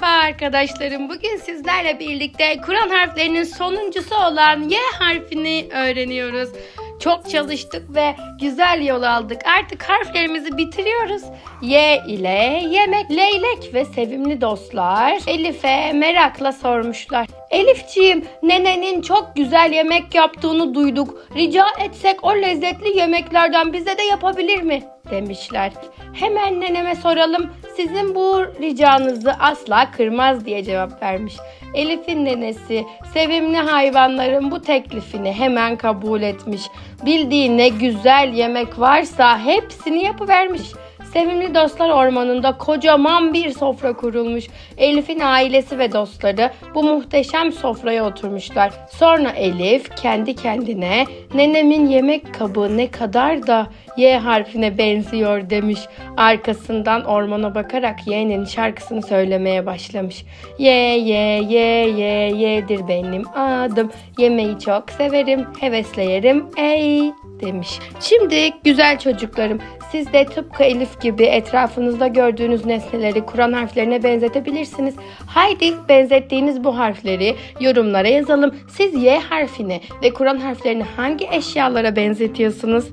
Merhaba arkadaşlarım. Bugün sizlerle birlikte Kur'an harflerinin sonuncusu olan Y harfini öğreniyoruz. Çok çalıştık ve güzel yol aldık. Artık harflerimizi bitiriyoruz. Y ile yemek, leylek ve sevimli dostlar Elif'e merakla sormuşlar. Elifciğim, nenenin çok güzel yemek yaptığını duyduk. Rica etsek o lezzetli yemeklerden bize de yapabilir mi? demişler. Hemen neneme soralım. Sizin bu ricanızı asla kırmaz diye cevap vermiş. Elif'in nenesi sevimli hayvanların bu teklifini hemen kabul etmiş. Bildiği ne güzel yemek varsa hepsini yapıvermiş. Sevimli Dostlar Ormanı'nda kocaman bir sofra kurulmuş. Elif'in ailesi ve dostları bu muhteşem sofraya oturmuşlar. Sonra Elif kendi kendine nenemin yemek kabı ne kadar da Y harfine benziyor demiş. Arkasından ormana bakarak Y'nin şarkısını söylemeye başlamış. Ye ye ye ye yedir benim adım. Yemeği çok severim, hevesle yerim ey demiş. Şimdi güzel çocuklarım siz de tıpkı Elif gibi etrafınızda gördüğünüz nesneleri Kur'an harflerine benzetebilirsiniz. Haydi benzettiğiniz bu harfleri yorumlara yazalım. Siz Y harfini ve Kur'an harflerini hangi eşyalara benzetiyorsunuz?